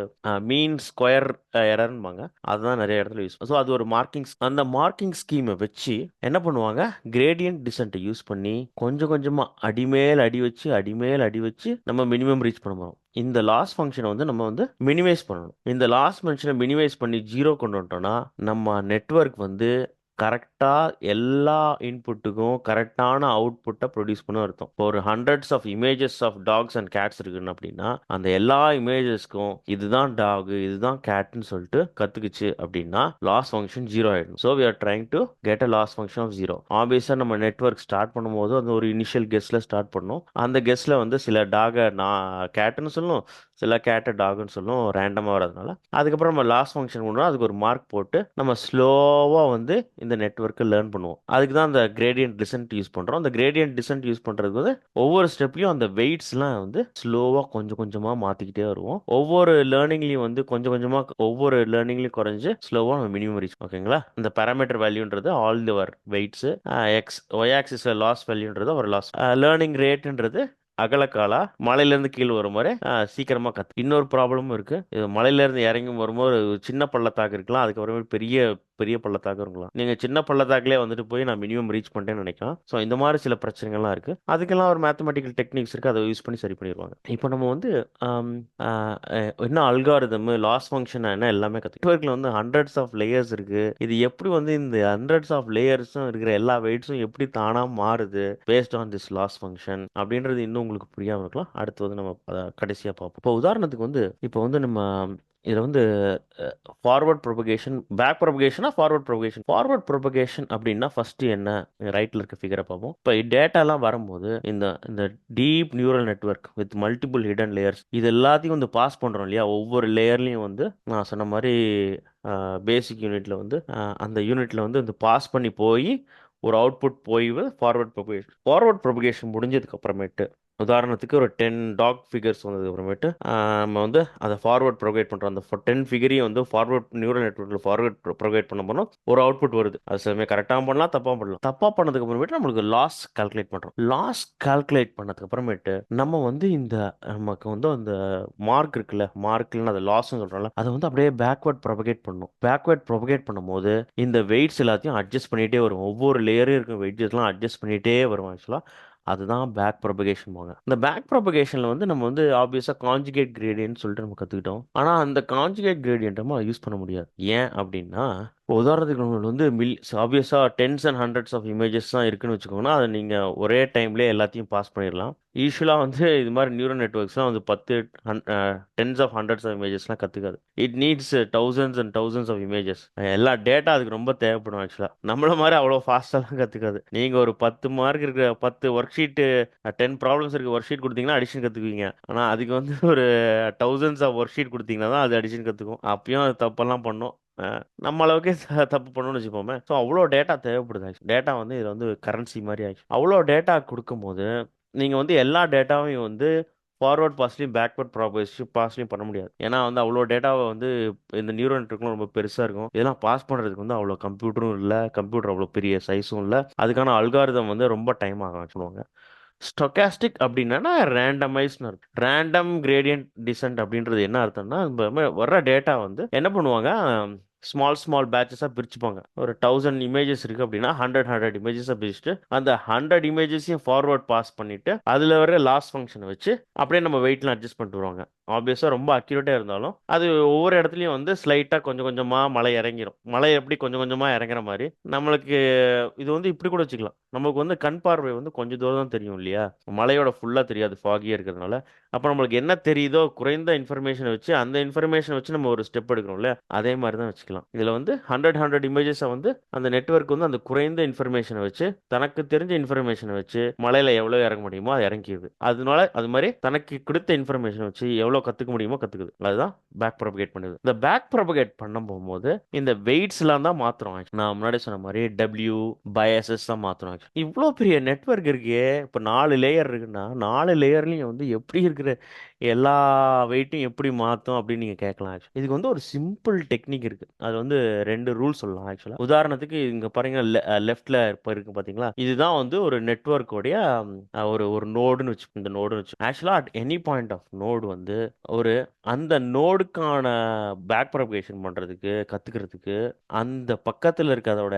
மீன் ஸ்கொயர் எரர்ன்பாங்க அதுதான் நிறைய இடத்துல யூஸ் ஸோ அது ஒரு மார்க்கிங் அந்த மார்க்கிங் ஸ்கீமை வச்சு என்ன பண்ணுவாங்க? கிரேடியன்ட் டிசன்ட்டை யூஸ் பண்ணி கொஞ்சம் கொஞ்சமாக அடிமேல் அடி வச்சு அடிமேல் அடி வச்சு நம்ம மினிமம் ரீச் பண்ண போகிறோம் இந்த லாஸ் ஃபங்க்ஷனை வந்து நம்ம வந்து மினிமைஸ் பண்ணணும். இந்த லாஸ் ஃபங்க்ஷனை மினிமைஸ் பண்ணி ஜீரோ கொண்டு வந்துட்டோம்னா நம்ம நெட்வொர்க் வந்து கரெக்டாக எல்லா இன்புட்டுக்கும் கரெக்டான அவுட்புட்டை ப்ரொடியூஸ் பண்ண அர்த்தம். இப்போ ஒரு hundreds of images of dogs and cats இருக்குன்னு அப்படின்னா அந்த எல்லா இமேஜஸ்க்கும் இதுதான் டாக் இதுதான் கேட்னு சொல்லிட்டு கற்றுக்குச்சு அப்படின்னா லாஸ் ஃபங்க்ஷன் ஜீரோ ஆகிடும் so we are trying to get a loss function of zero ஆப்வியஸாக நம்ம நெட்ஒர்க் ஸ்டார்ட் பண்ணும்போது அந்த ஒரு இனிஷியல் கெஸ்ட்டில் ஸ்டார்ட் பண்ணோம். அந்த கெஸ்ட்டில் வந்து சில டாகை நான் கேட்டுன்னு சொல்லும் சில கேட்ட டாகுன்னு சொல்லும் ரேண்டமாக வரதுனால அதுக்கப்புறம் நம்ம லாஸ்ட் ஃபங்க்ஷன் பண்ணுறோம் அதுக்கு ஒரு மார்க் போட்டு நம்ம ஸ்லோவாக வந்து இந்த நெட்ஒர்க்கை லேர்ன் பண்ணுவோம். அதுக்கு தான் அந்த கிரேடியன்ட் டிசன்ட் யூஸ் பண்ணுறோம் அந்த கிரேடியன்ட் டிசன்ட் யூஸ் பண்ணுறதுக்கு வந்து ஒவ்வொரு ஸ்டெப்லையும் அந்த வெயிட்ஸ்லாம் வந்து ஸ்லோவாக கொஞ்சம் கொஞ்சமாக மாற்றிக்கிட்டே வருவோம். ஒவ்வொரு லேர்னிங்லையும் வந்து கொஞ்சம் கொஞ்சமாக ஒவ்வொரு லேர்னிங்லையும் குறைஞ்சு ஸ்லோவாக நம்ம மினிமம் ரீச் ஓகேங்களா இந்த parameter வேல்யூன்றது all our weights x y ஆக்சிஸில் loss வேல்யூன்றது ஒரு லாஸ் லேர்னிங் ரேட்டுன்றது அகலக்காலா மலையிலேருந்து கீழே வரும் வரை uh, சீக்கிரமாக கற்று இன்னொரு ப்ராப்ளமும் இருக்குது இது மலையிலேருந்து இறங்கி வரும்போது ஒரு சின்ன பள்ளத்தாக்கு இருக்கலாம். அதுக்கப்புறமே பெரிய பெரிய பள்ளத்தாக்கு இருக்கலாம் நீங்கள் சின்ன பள்ளத்தாக்கிலே வந்துட்டு போய் நான் மினிமம் ரீச் பண்ணிட்டேன்னு நினைக்கலாம் ஸோ இந்த மாதிரி சில பிரச்சனைகள்லாம் இருக்குது அதுக்கெல்லாம் ஒரு மேத்தமெட்டிக்கல் டெக்னிக்ஸ் இருக்குது அதை யூஸ் பண்ணி சரி பண்ணிடுவாங்க. இப்போ நம்ம வந்து என்ன அல்காரிதம் லாஸ் ஃபங்க்ஷன் என்ன எல்லாமே கற்று நெட்ஒர்க்கில் வந்து ஹண்ட்ரட்ஸ் ஆஃப் லேயர்ஸ் இருக்குது இது எப்படி வந்து இந்த ஹண்ட்ரட்ஸ் ஆஃப் லேயர்ஸும் இருக்கிற எல்லா வெயிட்ஸும் எப்படி தானாக மாறுது based on this loss function அப்படின்றது இன்னும் உங்களுக்கு புரியாமல் இருக்கலாம். அடுத்து வந்து நம்ம கடைசியாக பார்ப்போம். இப்போ உதாரணத்துக்கு வந்து இப்போ வந்து நம்ம இதில் வந்து ஃபார்வர்ட் ப்ரொபகேஷன் பேக் ப்ரொபகேஷனா ஃபார்வர்ட் ப்ரொபகேஷன் ஃபார்வர்ட் ப்ரொபகேஷன் அப்படின்னா ஃபஸ்ட்டு என்ன? ரைட்டில் இருக்க ஃபிகரை பார்ப்போம். இப்போ டேட்டாலாம் வரும்போது இந்த இந்த deep neural network with multiple hidden layers இது எல்லாத்தையும் வந்து பாஸ் பண்ணுறோம் இல்லையா? ஒவ்வொரு லேயர்லையும் வந்து நான் சொன்ன மாதிரி பேசிக் யூனிட்டில் வந்து அந்த யூனிட்டில் வந்து இந்த பாஸ் பண்ணி போய் ஒரு அவுட்புட் போய் ஃபார்வர்ட் ப்ரொபகேஷன் ஃபார்வர்ட் ப்ரொபகேஷன் முடிஞ்சதுக்கு அப்புறமேட்டு உதாரணத்துக்கு ஒரு டென் டாக் ஃபிகர்ஸ் வந்ததுக்கு அப்புறமேட்டு நம்ம வந்து அதை ஃபார்வர்ட் ப்ரொவைட் பண்ணுறோம் அந்த டென் ஃபிகரையும் வந்து ஃபார்வர்ட் நியூரல் நெட்ஒர்க்கில் ஃபார்வர்ட் ப்ரொவைட் பண்ண போனோம் ஒரு அவுட்புட் வருது. அது சிலமே கரெக்டாக பண்ணலாம் தப்பாக பண்ணலாம். தப்பாக பண்ணதுக்கு அப்புறமேட்டு நம்மளுக்கு லாஸ் கால்குலேட் பண்ணுறோம் லாஸ் கால்குலேட் பண்ணதுக்கு அப்புறமேட்டு நம்ம வந்து இந்த நமக்கு வந்து அந்த மார்க் இருக்குல்ல மார்க்லன்னு அது லாஸ்ன்னு சொல்கிறோம்ல அதை வந்து அப்படியே பேக்வர்ட் ப்ரொபகேட் பண்ணணும் பேக்வர்ட் ப்ரொபகேட் பண்ணும்போது இந்த வெயிட்ஸ் எல்லாத்தையும் அட்ஜஸ்ட் பண்ணிகிட்டே வரும் ஒவ்வொரு லேயரும் இருக்கும். வெயிட்ஸ்லாம் அட்ஜஸ்ட் பண்ணிகிட்டே வரும் ஆக்சுவலாக அதுதான் பேக் ப்ரொபகேஷன் போங்க. இந்த பேக் ப்ரொபகேஷனில் வந்து நம்ம வந்து ஆப்வியஸாக காஞ்சுகேட் கிரேடியன்ட் சொல்லிட்டு நம்ம கற்றுக்கிட்டோம் ஆனால் அந்த காஞ்சுகேட் கிரேடியன்ட் நம்ம யூஸ் பண்ண முடியாது. ஏன் அப்படின்னா இப்போ உதாரணத்துக்கு உங்களுக்கு வந்து மில் ஆப்வியஸாக tens and hundreds of images தான் இருக்குன்னு வச்சுக்கோங்கன்னா அதை நீங்கள் ஒரே டைம்லேயே எல்லாத்தையும் பாஸ் பண்ணிடலாம். யூஸ்வலாக வந்து இது மாதிரி நியூரல் நெட்ஒர்க்ஸ்லாம் வந்து பத்து டென்ஸ் ஆஃப் ஹண்ட்ரட்ஸ் ஆஃப் இமேஜஸ்லாம் கற்றுக்காது it needs thousands and thousands of images எல்லா டேட்டா அதுக்கு ரொம்ப தேவைப்படும் ஆக்சுவலாக நம்மள மாதிரி அவ்வளோ ஃபாஸ்ட்டாலாம் கற்றுக்காது நீங்கள் ஒரு பத்து மார்க் இருக்கிற பத்து ஒர்க் ஷீட்டு டென் ப்ராப்ளம்ஸ் இருக்க ஒர்க் ஷீட் கொடுத்தீங்கன்னா அடிஷன் கற்றுக்குவீங்க ஆனால் அதுக்கு வந்து ஒரு தௌசண்ட்ஸ் ஆஃப் ஒர்க் ஷீட் கொடுத்தீங்கன்னா தான் அது அடிஷன் கற்றுக்கும் அப்பயும் அது தப்பெல்லாம் பண்ணும். அஹ் நம்ம அளவுக்கே தப்பு பண்ணணும்னு வச்சுப்போமே ஸோ அவ்வளோ டேட்டா தேவைப்படுது ஆக்சுவலி டேட்டா வந்து இதில் வந்து கரன்சி மாதிரி ஆச்சு அவ்வளோ டேட்டா கொடுக்கும்போது நீங்கள் வந்து எல்லா டேட்டாவையும் வந்து ஃபார்வர்ட் பாஸ்லையும் பேக்வர்ட் ப்ராபஸ் பாஸ்லையும் பண்ண முடியாது. ஏன்னா வந்து அவ்வளோ டேட்டாவை வந்து இந்த நியூரல் நெட்ஒர்க்லாம் ரொம்ப பெருசாக இருக்கும். இதெல்லாம் பாஸ் பண்ணுறதுக்கு வந்து அவ்வளோ கம்ப்யூட்டரும் இல்லை. கம்ப்யூட்டர் அவ்வளோ பெரிய சைஸும் இல்லை. அதுக்கான அல்காரிதம் வந்து ரொம்ப டைம் ஆகும் சொல்லுவாங்க. ஸ்டொக்காஸ்டிக் அப்படின்னா ரேண்டமைஸ்னு இருக்கும் ரேண்டம் கிரேடியன்ட் டிசன்ட் அப்படின்றது என்ன அர்த்தம்னா வர்ற டேட்டா வந்து என்ன பண்ணுவாங்க? ஸ்மால் ஸ்மால் பேட்சஸாக பிரிச்சுப்பாங்க. ஒரு தௌசண்ட் இமேஜஸ் இருக்குது அப்படின்னா ஹண்ட்ரட் ஹண்ட்ரட் இமேஜஸாக பிரிச்சுட்டு அந்த ஹண்ட்ரட் இமேஜஸையும் ஃபார்வர்ட் பாஸ் பண்ணிவிட்டு அதில் வர லாஸ்ட் ஃபங்க்ஷனை வச்சு அப்படியே நம்ம வெயிட்லாம் அட்ஜஸ்ட் பண்ணிட்டு வருவாங்க. ஆப்வியஸாக ரொம்ப அக்யூரேட்டாக இருந்தாலும் அது ஒவ்வொரு இடத்துலையும் வந்து ஸ்லைட்டாக கொஞ்சம் கொஞ்சமாக மலை இறங்கிரும். மழை எப்படி கொஞ்சம் கொஞ்சமாக இறங்குற மாதிரி நம்மளுக்கு இது வந்து இப்படி கூட வச்சுக்கலாம். நமக்கு வந்து கண் பார்வை வந்து கொஞ்சம் தூரம் தான் தெரியும் இல்லையா? மலையோட ஃபுல்லாக தெரியாது ஃபாகியாக இருக்கிறதுனால. அப்போ நம்மளுக்கு என்ன தெரியுதோ குறைந்த இன்ஃபர்மேஷனை வச்சு அந்த இன்ஃபர்மேஷனை வச்சு நம்ம ஒரு ஸ்டெப் எடுக்கிறோம்ல அதே மாதிரி தான் வச்சுக்கலாம். இதில் வந்து ஹண்ட்ரட் ஹண்ட்ரட் இமேஜஸை வந்து அந்த நெட்வொர்க் வந்து அந்த குறைந்த இன்ஃபர்மேஷனை வச்சு தனக்கு தெரிஞ்ச இன்ஃபர்மேஷனை வச்சு மலையில் எவ்வளோ இறங்க முடியுமோ அதை இறங்கிடுது அதனால அது மாதிரி தனக்கு கொடுத்த இன்ஃபர்மேஷனை வச்சு எவ்வளோ எவ்வளோ கற்றுக்க முடியுமோ கற்றுக்குது அதுதான் பேக் ப்ரொபகேட் பண்ணுது இந்த பேக் ப்ரொபகேட் பண்ண போகும்போது இந்த வெயிட்ஸ்லாம் தான் மாற்றுறோம் நான் முன்னாடி சொன்ன மாதிரி டபிள்யூ பயசஸ் தான் மாற்றுறோம் இவ்வளோ பெரிய நெட்வொர்க் இருக்கே. இப்போ நாலு லேயர் இருக்குன்னா நாலு லேயர்லையும் வந்து எப்படி இருக்கிற எல்லா வெயிட்டையும் எப்படி மாற்றும் அப்படின்னு நீங்கள் கேட்கலாம் ஆக்சுவலி இதுக்கு வந்து ஒரு சிம்பிள் டெக்னிக் இருக்குது அது வந்து ரெண்டு ரூல் சொல்லலாம் ஆக்சுவலாக உதாரணத்துக்கு இங்கே பாருங்க லெஃப்டில் இப்போ இருக்கு பார்த்தீங்களா இதுதான் வந்து ஒரு நெட்ஒர்க்கோடைய ஒரு ஒரு நோடுன்னு வச்சு இந்த நோடுன்னு வச்சு. ஆக்சுவலாக at any point of node வந்து ஒரு அந்த நோடுக்கான பேக் ப்ரொபகேஷன் பண்ணுறதுக்கு கற்றுக்கிறதுக்கு அந்த பக்கத்தில் இருக்க அதோட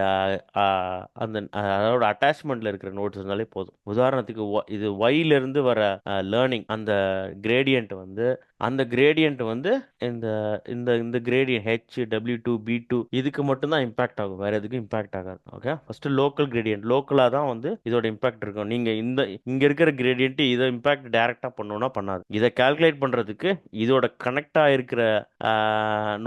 அந்த அதோட அட்டாச்மெண்ட்டில் இருக்கிற நோட்ஸ் இருந்தாலே போதும். உதாரணத்துக்கு இது ஒயிலிருந்து வர லேர்னிங் அந்த கிரேட் கிரேடியன்ட் வந்து அந்த கிரேடியன்ட் வந்து இந்த இந்த இந்த gradient H W two B two இதுக்கு மட்டும்தான் இம்பாக்ட் ஆகும். வேற எதுக்கும் இம்பாக்ட் ஆகாது. ஓகே ஃபர்ஸ்ட் லோக்கல் கிரேடியன்ட் லோக்கலாக தான் வந்து இதோட இம்பாக்ட் இருக்கும். நீங்க இந்த இங்க இருக்கிற கிரேடியன்ட் இதை இம்பாக்ட் டைரக்டா பண்ணணும்னா பண்ணாது. இதை கால்குலேட் பண்றதுக்கு இதோட கனெக்ட் இருக்கிற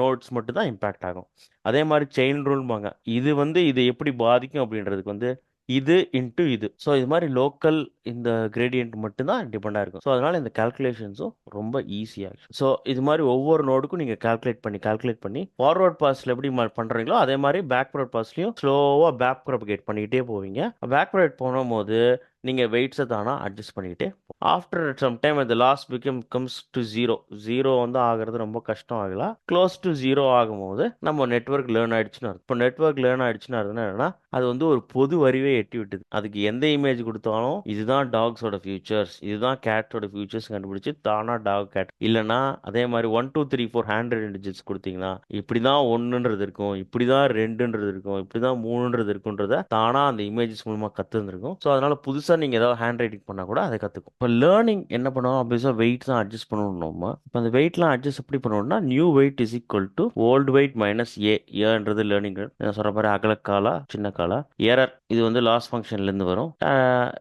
நோட்ஸ் மட்டும் தான் இம்பாக்ட் ஆகும். அதே மாதிரி செயின் ரூல்பாங்க இது வந்து இது எப்படி பாதிக்கும் அப்படின்றதுக்கு வந்து இது இன்ட்டு இது. ஸோ இது மாதிரி லோக்கல் இந்த கிரேடியன்ட் மட்டும்தான் டிபெண்டாக இருக்கும். ஸோ அதனால் இந்த கால்குலேஷன்ஸும் ரொம்ப ஈஸியாக ஸோ இது மாதிரி ஒவ்வொரு நோடுக்கும் நீங்கள் கால்குலேட் பண்ணி கால்குலேட் பண்ணி ஃபார்வர்ட் பாஸில் எப்படி பண்ணுறீங்களோ அதே மாதிரி பேக்வர்ட் பாஸ்லையும் ஸ்லோவாக பேக் ப்ரொபகேட் பண்ணிக்கிட்டே போவீங்க. பேக் போகும்போது நீங்கள் வெயிட்ஸை தானா அட்ஜஸ்ட் பண்ணிக்கிட்டே ஆஃப்டர் சம் டைம் இந்த loss become comes to zero zero வந்து ஆகிறது ரொம்ப கஷ்டம் ஆகலாம் க்ளோஸ் டு ஜீரோ ஆகும்போது நம்ம நெட்வொர்க் லேர்ன் ஆயிடுச்சுன்னு இப்போ நெட்வொர்க் லேர்ன் ஆயிடுச்சுன்னு என்னன்னா அது வந்து ஒரு பொது வரிவே எட்டி விட்டுது. அதுக்கு எந்த இமேஜ் கொடுத்தாலும் இதுதான் டாக்ஸோட ஃபியூச்சர்ஸ் இதுதான் கேட்டோட ஃபியூச்சர்ஸ் கண்டுபிடிச்சு தானா டாக் கேட் இல்லைன்னா அதே மாதிரி one two three four hundred digits கொடுத்தீங்கன்னா இப்படி தான் ஒன்றுன்றது இருக்கும் இப்படி தான் ரெண்டுன்றது இருக்கும் இப்படி தான் மூணுன்றது இருக்குன்றத தானா அந்த இமேஜஸ் மூலமாக கற்றுருந்துருக்கும் ஸோ அதனால புதுசாக நீங்கள் ஏதாவது ஹேண்ட் ரைட்டிங் பண்ணால் கூட அதை கற்றுக்கும் இப்போ லேர்னிங் என்ன பண்ணுவோம் ஆப்வியஸாக வெயிட் தான் அட்ஜஸ்ட் பண்ணணும் இப்போ அந்த வெயிட்லாம் அட்ஜஸ்ட் எப்படி பண்ணணும்னா new weight is equal to old weight minus a ஏன்றது லேர்னிங் நான் சொல்கிற மாதிரி அகலக்காலா சின்ன காலா ஏரர் இது வந்து லாஸ் ஃபங்க்ஷன்லேருந்து வரும்.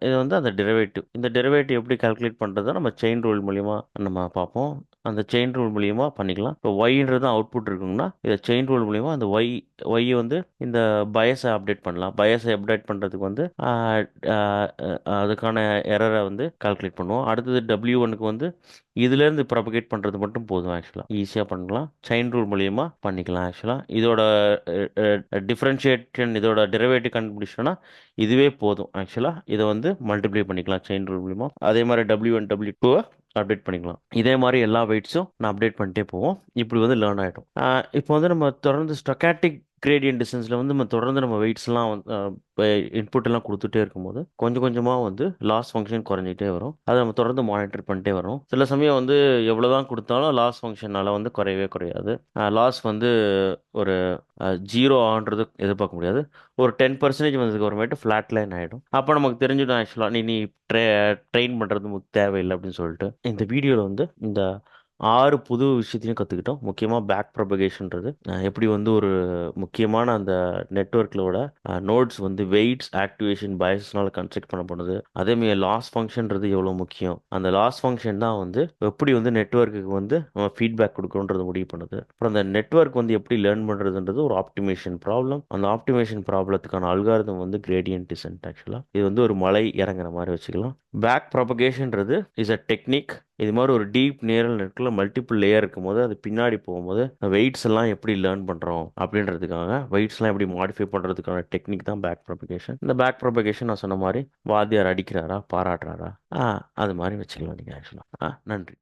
இது வந்து அந்த டெரிவேட்டிவ் இந்த டெரிவேட்டிவ் எப்படி கால்குலேட் பண்ணுறதை நம்ம செயின் ரூல் மூலிமா நம்ம பார்ப்போம். அந்த செயின் ரூல் மூலியமா பண்ணிக்கலாம். இப்போ ஒய்ன்றது அவுட்புட் இருக்குங்கன்னா இதை செயின் ரூல் மூலியமா அந்த ஒய் ஒய் வந்து இந்த பயஸை அப்டேட் பண்ணலாம். பயஸை அப்டேட் பண்ணுறதுக்கு வந்து அதுக்கான எரரை வந்து கால்குலேட் பண்ணுவோம். அடுத்தது டபிள்யூ ஒனுக்கு வந்து இதுலேருந்து ப்ரொபகேட் பண்ணுறது மட்டும் போதும் ஆக்சுவலாக ஈஸியாக பண்ணலாம். செயின் ரூல் மூலியமா பண்ணிக்கலாம் ஆக்சுவலாக இதோட டிஃப்ரென்ஷியேஷன் இதோட டெரிவேட்டிவ் கண்டுபிடிச்சோன்னா இதுவே போதும் ஆக்சுவலாக இதை வந்து மல்டிப்ளை பண்ணிக்கலாம் செயின் ரூல் மூலியமா. அதே மாதிரி டபிள்யூ ஒன் டபிள்யூ டூவை அப்டேட் பண்ணிக்கலாம். இதே மாதிரி எல்லா வெயிட்ஸும் நான் அப்டேட் பண்ணிட்டே போவோம். இப்படி வந்து லேர்ன் ஆகிடும் இப்போ வந்து நம்ம தொடர்ந்து ஸ்டொக்காட்டிக் கிரேடியன்ட் டிஸ்டன்ஸில் வந்து நம்ம தொடர்ந்து நம்ம வெயிட்ஸ்லாம் வந்து இன்புட் எல்லாம் கொடுத்துட்டே இருக்கும்போது கொஞ்சம் கொஞ்சமாக வந்து லாஸ் ஃபங்க்ஷன் குறைஞ்சிட்டே வரும். அதை நம்ம தொடர்ந்து மானிட்டர் பண்ணிட்டே வரும் சில சமயம் வந்து எவ்வளோதான் கொடுத்தாலும் லாஸ் ஃபங்க்ஷனால் வந்து குறையவே குறையாது. லாஸ் வந்து ஒரு ஜீரோ ஆன்றது எதிர்பார்க்க முடியாது. ஒரு டென் பர்சன்டேஜ் வந்ததுக்கு அப்புறமேட்டு ஃப்ளாட் லைன் ஆகிடும் அப்போ நமக்கு தெரிஞ்சிடும் ஆக்சுவலாக நீ நீ ட்ரெ ட்ரெயின் பண்ணுறது நமக்கு தேவையில்லை அப்படின்னு சொல்லிட்டு. இந்த வீடியோவில் வந்து இந்த ஆறு புது விஷயத்தையும் கற்றுக்கிட்டோம் முக்கியமாக பேக் ப்ரொபகேஷன்றது எப்படி வந்து ஒரு முக்கியமான அந்த நெட்ஒர்க்லோட நோட்ஸ் வந்து வெயிட்ஸ் ஆக்டிவேஷன் பயசஸ்னால கன்ஸ்ட்ரக்ட் பண்ணப்படுது. அதேமாதிரி லாஸ் ஃபங்க்ஷன்றது எவ்வளோ முக்கியம். அந்த லாஸ் ஃபங்க்ஷன் தான் வந்து எப்படி வந்து நெட்ஒர்க்குக்கு வந்து நம்ம ஃபீட்பேக் கொடுக்கணுன்றது முடிவு பண்ணுது. அப்புறம் அந்த நெட்ஒர்க் வந்து எப்படி லேர்ன் பண்ணுறதுன்றது ஒரு ஆப்டிமேஷன் ப்ராப்ளம் அந்த ஆப்டிமேஷன் ப்ராப்ளத்துக்கான அல்காரதம் வந்து கிரேடியன்ட் டிசன்ட் ஆக்சுவலாக இது வந்து ஒரு மலை இறங்குற மாதிரி வச்சுக்கலாம். பேக் ப்ராபகேஷன்றது இஸ் அ டெக்னிக் இது மாதிரி ஒரு டீப் நேரல் நெட்டில் மல்டிபிள் லேயர் இருக்கும் போது அது பின்னாடி போகும்போது வெயிட்ஸ் எல்லாம் எப்படி லேர்ன் பண்ணுறோம் அப்படின்றதுக்காக வெயிட்ஸ்லாம் எப்படி மாடிஃபை பண்ணுறதுக்கான டெக்னிக் தான் பேக் ப்ரொபகேஷன் இந்த பேக் ப்ரொபகேஷன் நான் சொன்ன மாதிரி வாத்தியார் அடிக்கிறாரா பாராட்டுறாரா? ஆ அது மாதிரி வச்சுக்கலாம் நீங்கள் ஆக்சுவலாக ஆ நன்றி.